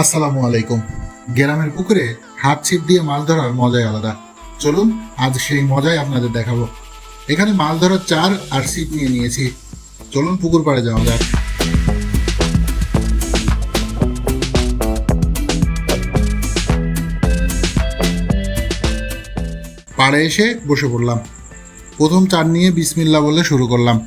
আসসালামু আলাইকুম। গ্রামের পুকুরে হাত ছিপ দিয়ে মাছ ধরার মজাই আলাদা। চলুন, আজ সেই মজাই আপনাদের দেখাবো। এখানে মাছ ধরার চার আর ছিপ নিয়ে নিয়েছি। চলুন, পুকুর পাড়ে যাওয়া যাক। পাড়ে এসে বসে পড়লাম। প্রথম চার নিয়ে বিসমিল্লা বলে শুরু করলাম।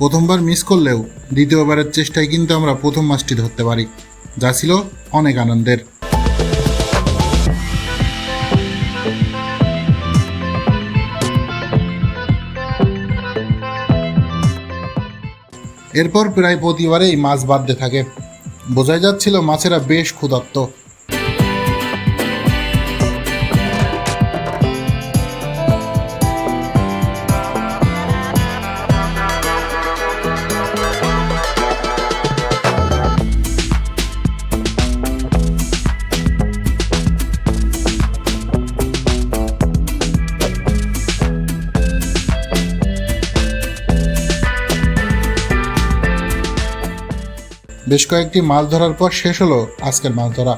প্রথমবার মিস করলেও দ্বিতীয়বারের চেষ্টায় কিন্তু আমরা প্রথম মাছটি ধরতে পারি। যা ছিল অনেক আনন্দের। এরপর প্রায় প্রতিবারেই মাছ বাঁধতে থাকে। বোঝাই যাচ্ছিল মাছেরা বেশ ক্ষুধার্ত। বেশ কয়েকটি মাছ ধরার পর শেষ হলো আজকের মাছ ধরা।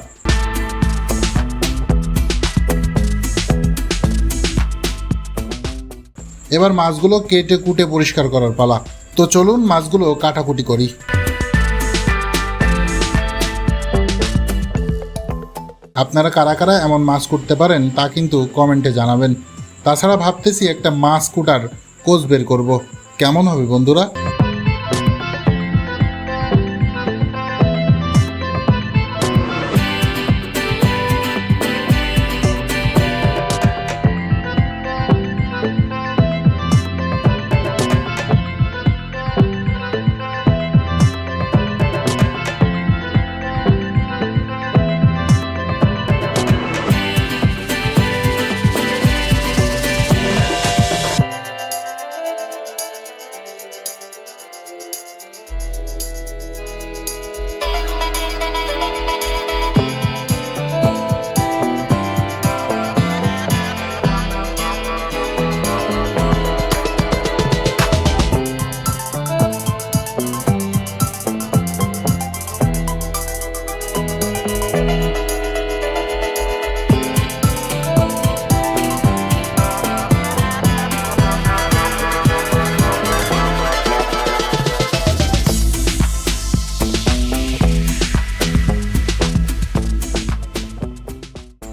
এবার মাছগুলো কেটে কুটে পরিষ্কার করার পালা। তো চলুন মাছগুলো কাটাকুটি করি। আপনারা কারা কারা এমন মাছ কুটতে পারেন তা কিন্তু কমেন্টে জানাবেন। তাছাড়া ভাবতেছি একটা মাছ কুটার কোচ বের করব। কেমন হবে বন্ধুরা?